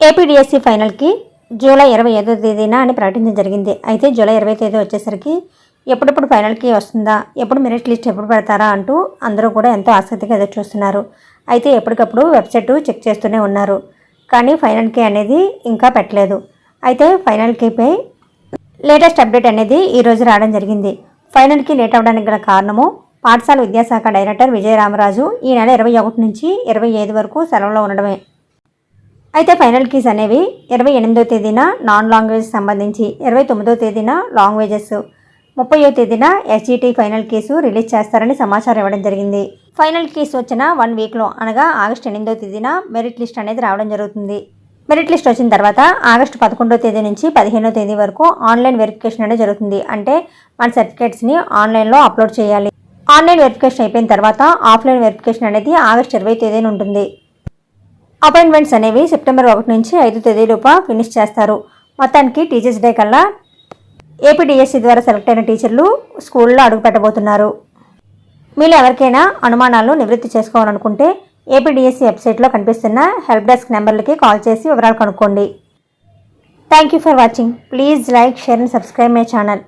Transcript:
APDSC ఫైనల్కి July ఇరవై ఐదో తేదీన అని ప్రకటించడం జరిగింది. అయితే జూలై ఇరవై తేదీ వచ్చేసరికి ఎప్పుడెప్పుడు ఫైనల్కి వస్తుందా ఎప్పుడు మెరిట్ లిస్ట్ ఎప్పుడు పెడతారా అంటూ అందరూ కూడా ఎంతో ఆసక్తిగా ఎదురు చూస్తున్నారు. అయితే ఎప్పటికప్పుడు వెబ్సైట్ చెక్ చేస్తూనే ఉన్నారు. కానీ ఫైనల్కి అనేది ఇంకా పెట్టలేదు. అయితే ఫైనల్కిపై లేటెస్ట్ అప్డేట్ అనేది ఈరోజు రావడం జరిగింది. ఫైనల్కి లేట్ అవ్వడానికి గల కారణము పాఠశాల విద్యాశాఖ డైరెక్టర్ విజయరామరాజు ఈ నెల ఇరవై ఒకటి నుంచి ఇరవై ఐదు వరకు సెలవులో ఉండడమే. అయితే ఫైనల్ కీస్ అనేవి ఇరవై ఎనిమిదో తేదీన నాన్ లాంగ్వేజ్ సంబంధించి ఇరవై తొమ్మిదో తేదీన లాంగ్వేజెస్ ముప్పయో తేదీన ఎస్జీటీ ఫైనల్ కేసు రిలీజ్ చేస్తారని సమాచారం ఇవ్వడం జరిగింది. ఫైనల్ కేసు వచ్చిన వన్ వీక్లో అనగా ఆగస్టు ఎనిమిదో తేదీన మెరిట్ లిస్ట్ అనేది రావడం జరుగుతుంది. మెరిట్ లిస్ట్ వచ్చిన తర్వాత ఆగస్టు పదకొండో తేదీ నుంచి పదిహేనో తేదీ వరకు ఆన్లైన్ వెరిఫికేషన్ అనేది జరుగుతుంది. అంటే మన సర్టిఫికేట్స్ని ఆన్లైన్లో అప్లోడ్ చేయాలి. ఆన్లైన్ వెరిఫికేషన్ అయిపోయిన తర్వాత ఆఫ్లైన్ వెరిఫికేషన్ అనేది ఆగస్టు ఇరవై తేదీన ఉంటుంది. అపాయింట్మెంట్స్ అనేవి సెప్టెంబర్ ఒకటి నుంచి ఐదు తేదీలోపు ఫినిష్ చేస్తారు. మొత్తానికి టీచర్స్ డే కల్లా ఏపీడిఎస్సి ద్వారా సెలెక్ట్ అయిన టీచర్లు స్కూల్లో అడుగు పెట్టబోతున్నారు. మీలో ఎవరికైనా అనుమానాలు నివృత్తి చేసుకోవాలనుకుంటే ఏపీడిఎస్సి వెబ్సైట్లో కనిపిస్తున్న హెల్ప్ డెస్క్ నెంబర్లకి కాల్ చేసి వివరాలు కనుక్కోండి. Thank you for watching. Please like share and subscribe my channel.